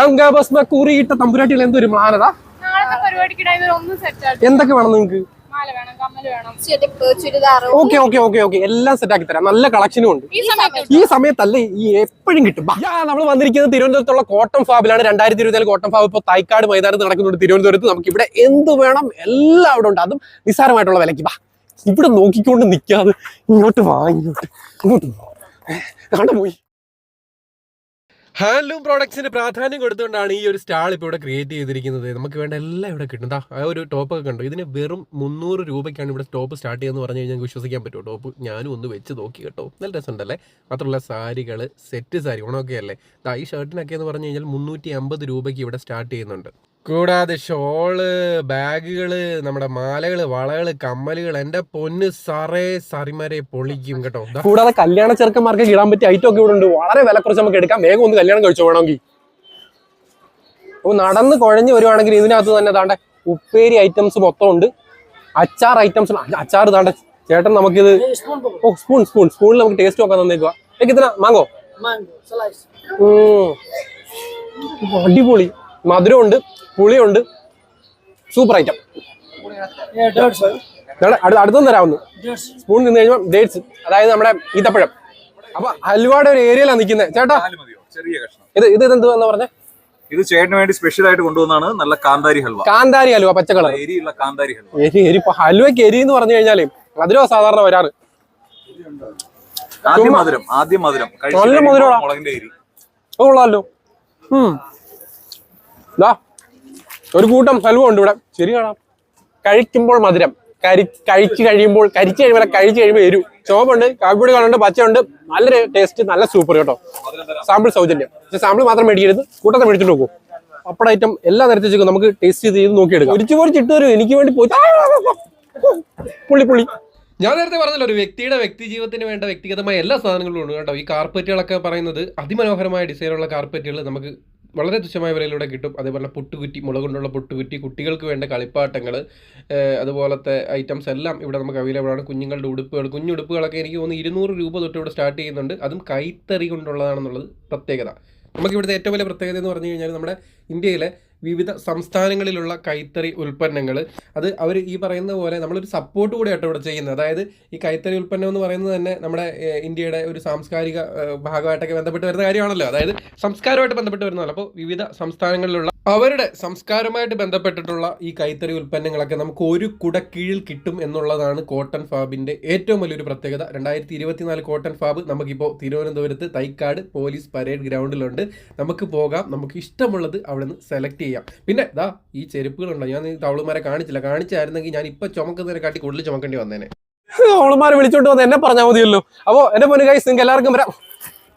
ഗംഗാബസ് കൂറിയിട്ട തമ്പുരാട്ടികൾ എന്തൊരു മാനതാ എന്തൊക്കെ വേണം നിങ്ങൾക്ക് മാല വേണം കമ്മൽ വേണം. ചെരുപ്പ് churidar okay okay okay okay. എല്ലാം സെറ്റ് ആക്കി തരാം. നല്ല കളക്ഷനും ഉണ്ട്. ഈ സമയത്ത് ഈ സമയത്തല്ല ഈ എപ്പോഴും കിട്ടും. നമ്മൾ വന്നിരിക്കുന്നത് തിരുവനന്തപുരത്തുള്ള കോട്ടൺ ഫാബിലാണ്. രണ്ടായിരത്തി ഇരുപതിൽ കോട്ടൺ ഫാബ് ഇപ്പോൾ തൈക്കാട് മൈതാനത്ത് നടക്കുന്നുണ്ട് തിരുവനന്തപുരത്ത്. നമുക്ക് ഇവിടെ എന്ത് വേണം? എല്ലാം അവിടെ ഉണ്ട്. അതും നിസ്സാരമായിട്ടുള്ള വിലക്ക് വാ ഇവിടെ നോക്കിക്കൊണ്ട് നിൽക്കാതെ ഇങ്ങോട്ട് വാ ഇങ്ങോട്ട്. ഇങ്ങോട്ട് വാ. അവിടെ പോയി. ഹാൻഡ്ലൂം പ്രോഡക്ട്സിന് പ്രാധാന്യം കൊടുത്തുകൊണ്ടാണ് ഈ ഒരു സ്റ്റാൾ ഇപ്പോൾ ഇവിടെ ക്രിയേറ്റ് ചെയ്തിരിക്കുന്നത്. നമുക്ക് വേണ്ട എല്ലാം ഇവിടെ കിട്ടും. ആ ഒരു ടോപ്പൊക്കെ കണ്ടു? ഇതിന് വെറും മുന്നൂറ് രൂപയ്ക്കാണ് ഇവിടെ ടോപ്പ് സ്റ്റാർട്ട് ചെയ്യുന്നത് പറഞ്ഞു കഴിഞ്ഞാൽ വിശ്വസിക്കാൻ പറ്റുമോ? ടോപ്പ് ഞാനും ഒന്ന് വെച്ച് നോക്കി കേട്ടോ. നല്ല രസമുണ്ടല്ലേ? മാത്രമല്ല സാരികൾ സെറ്റ് സാരി ഓണമൊക്കെ അല്ലേ ഈ ഷർട്ടിനൊക്കെ എന്ന് പറഞ്ഞു കഴിഞ്ഞാൽ മുന്നൂറ്റി അമ്പത് രൂപയ്ക്ക് ഇവിടെ സ്റ്റാർട്ട് ചെയ്യുന്നുണ്ട്. കൂടാതെ ഷോൾ ബാഗുകൾ നമ്മുടെ മാലകൾ വളകൾ കമ്മലുകൾ എന്റെ പൊന്ന് സറേ സറിമരെ പൊളിക്കും കേട്ടോ. കൂടാതെ കല്യാണ ചെറുക്കന്മാർക്ക് ഇടാൻ പറ്റിയ ഐറ്റം ഒക്കെ ഇവിടെ ഉണ്ട്. വളരെ വില കുറച്ച് നമുക്ക് എടുക്കാം. വേഗം ഒന്ന് കല്യാണം കഴിച്ചു വേണമെങ്കിൽ. നടന്ന് കുഴഞ്ഞു വരുവാണെങ്കിൽ ഇതിനകത്ത് തന്നെ താണ്ടെ ഉപ്പേരി ഐറ്റംസ് മൊത്തം ഉണ്ട്. അച്ചാർ ഐറ്റംസ് അച്ചാർ താണ്ടെ ചേട്ടൻ നമുക്കിത് ഓ സ്പൂൺ സ്പൂൺ സ്പൂണിൽ നമുക്ക് ടേസ്റ്റ് നോക്കാൻ തന്നേക്കുക മാങ്ങോ? slice. അടിപൊളി. മധുരമുണ്ട് പുളിയുണ്ട്. Super item. അടുത്തൊന്നും തരാവുന്നു. സ്പൂൺ നിന്ന് കഴിഞ്ഞാൽ ഡേറ്റ്സ് അതായത് നമ്മുടെ ഈത്തപ്പഴം. അപ്പൊ ഹൽവാടെ ഒരു ഏരിയയിലാണ് നിൽക്കുന്നത് ചേട്ടാ? ചെറിയ കഷ്ണം. ഇത് ഇത് എന്തുവാന്ന് പറഞ്ഞ? ഇത് ചേട്ടന് വേണ്ടി സ്പെഷ്യൽ ആയിട്ട് കൊണ്ടുവന്നാണ് നല്ല കാന്താരി ഹൽവ. കാന്താരി ഹൽവ പച്ചക്കളർ കളർ എരിയുള്ള കാന്താരി ഹൽവ. എരി എരി ഹൽവയ്ക്ക് എരി എന്ന് പറഞ്ഞു കഴിഞ്ഞാലേ മധുരോ സാധാരണ വരാറ്? ആദ്യം മധുരം ആദ്യം മധുരം. നല്ല മധുരം അത് ഉള്ളല്ലോ ഉം. ദാ ഒരു കൂട്ടം ഹൽവ ഉണ്ട് ഇവിടെ. ശരി കാണാം. കഴിക്കുമ്പോൾ മധുരം. കരി കഴിച്ച് കഴിയുമ്പോൾ കരിച്ച് കഴിയുമ്പോൾ കഴിച്ച് കഴിയുമ്പോൾ എരു. ചോപ്പുണ്ട് കാപ്പിപ്പൊടി കാണുന്നുണ്ട് പച്ചയുണ്ട്. നല്ലൊരു ടേസ്റ്റ് നല്ല സൂപ്പർ കേട്ടോ. സാമ്പിൾ സൗജന്യം. പക്ഷെ സാമ്പിൾ മാത്രം മേടിക്കരുത്. കൂട്ടത്തെ മേടിച്ചിട്ട് നോക്കൂ. പപ്പട ഐറ്റം എല്ലാ വെച്ചേക്കും നമുക്ക് ടേസ്റ്റ് ചെയ്ത് നോക്കിയെടുക്കാം. ഒരിച്ചു പൊരിച്ചിട്ട് വരും. എനിക്ക് വേണ്ടി പോയി. പുള്ളി പുള്ളി. ഞാൻ നേരത്തെ പറഞ്ഞല്ലോ ഒരു വ്യക്തിയുടെ വ്യക്തി ജീവിതത്തിന് വേണ്ട വ്യക്തിഗതമായ എല്ലാ സാധനങ്ങളും ഉണ്ട് കേട്ടോ. ഈ കാർപ്പറ്റുകളൊക്കെ പറയുന്നത് അതിമനോഹരമായ ഡിസൈനുള്ള കാർപ്പറ്റുകൾ നമുക്ക് വളരെ തുച്ഛമായ വിലയിലൂടെ കിട്ടും. അതേപോലെ പുട്ടുകുറ്റി മുളക് കൊണ്ടുള്ള പുട്ടുകുറ്റി കുട്ടികൾക്ക് വേണ്ട കളിപ്പാട്ടങ്ങൾ അതുപോലത്തെ ഐറ്റംസ് എല്ലാം ഇവിടെ നമുക്ക് അവൈലബിൾ ആണ്. കുഞ്ഞുങ്ങളുടെ ഉടുപ്പുകൾ കുഞ്ഞുടുപ്പുകളൊക്കെ എനിക്ക് തോന്നുന്നു ഇരുന്നൂറ് രൂപ തൊട്ട് ഇവിടെ സ്റ്റാർട്ട് ചെയ്യുന്നുണ്ട്. അതും കൈത്തറി കൊണ്ടുള്ളതാണെന്നുള്ളത് പ്രത്യേകത. നമുക്ക് ഇവിടുത്തെ ഏറ്റവും വലിയ പ്രത്യേകത എന്ന് പറഞ്ഞു കഴിഞ്ഞാൽ നമ്മുടെ ഇന്ത്യയിലെ വിവിധ സംസ്ഥാനങ്ങളിലുള്ള കൈത്തറി ഉൽപ്പന്നങ്ങൾ. അത് അവർ ഈ പറയുന്ന പോലെ നമ്മളൊരു സപ്പോർട്ട് കൂടെ ആട്ടോ ഇവിടെ ചെയ്യുന്നത്. അതായത് ഈ കൈത്തറി ഉൽപ്പന്നം എന്ന് പറയുന്നത് തന്നെ നമ്മുടെ ഇന്ത്യയുടെ ഒരു സാംസ്കാരിക ഭാഗമായിട്ടൊക്കെ ബന്ധപ്പെട്ട് വരുന്ന കാര്യമാണല്ലോ. അതായത് സംസ്കാരമായിട്ട് ബന്ധപ്പെട്ട് വരുന്നതല്ല. അപ്പോൾ വിവിധ സംസ്ഥാനങ്ങളിലുള്ള അവരുടെ സംസ്കാരമായിട്ട് ബന്ധപ്പെട്ടിട്ടുള്ള ഈ കൈത്തറി ഉൽപ്പന്നങ്ങളൊക്കെ നമുക്ക് ഒരു കുടക്കീഴിൽ കിട്ടും എന്നുള്ളതാണ് കോട്ടൺ ഫാബിന്റെ ഏറ്റവും വലിയൊരു പ്രത്യേകത. രണ്ടായിരത്തി ഇരുപത്തിനാല് കോട്ടൺ ഫാബ് നമുക്കിപ്പോൾ തിരുവനന്തപുരത്ത് തൈക്കാട് പോലീസ് പരേഡ് ഗ്രൗണ്ടിലുണ്ട്. നമുക്ക് പോകാം നമുക്ക് ഇഷ്ടമുള്ളത് അവിടെ നിന്ന് സെലക്ട് ചെയ്യാം. പിന്നെ ദാ ഈ ചെരുപ്പുകളുണ്ടോ. ഞാൻ തവളുമാരെ കാണിച്ചില്ല. കാണിച്ചായിരുന്നെങ്കിൽ ഞാൻ ഇപ്പൊ ചുമക്കുന്നതിനെ കാട്ടി കൂടുതൽ ചുമക്കേണ്ടി വന്നേനെ. അവളുമാരെ വിളിച്ചോണ്ട് വന്ന് എന്നെ പറഞ്ഞാൽ മതിയല്ലോ. അപ്പോ എന്റെ പൊന്നു കൈസ് നിങ്ങൾക്ക് എല്ലാവർക്കും വരാം.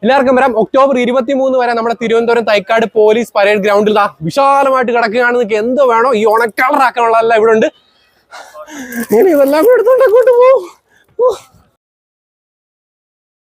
എല്ലാവർക്കും വരാം. ഒക്ടോബർ ഇരുപത്തി മൂന്ന് വരെ നമ്മുടെ തിരുവനന്തപുരം തൈക്കാട് പോലീസ് പരേഡ് ഗ്രൗണ്ടിൽ ആ വിശാലമായിട്ട് കിടക്കുകയാണ്. നിങ്ങൾക്ക് എന്ത് വേണോ ഈ ഓണക്കളറാക്കാനുള്ള എല്ലാം ഇവിടെ ഉണ്ട്. ഇതെല്ലാം എടുത്തോണ്ട് അങ്ങോട്ട് പോകും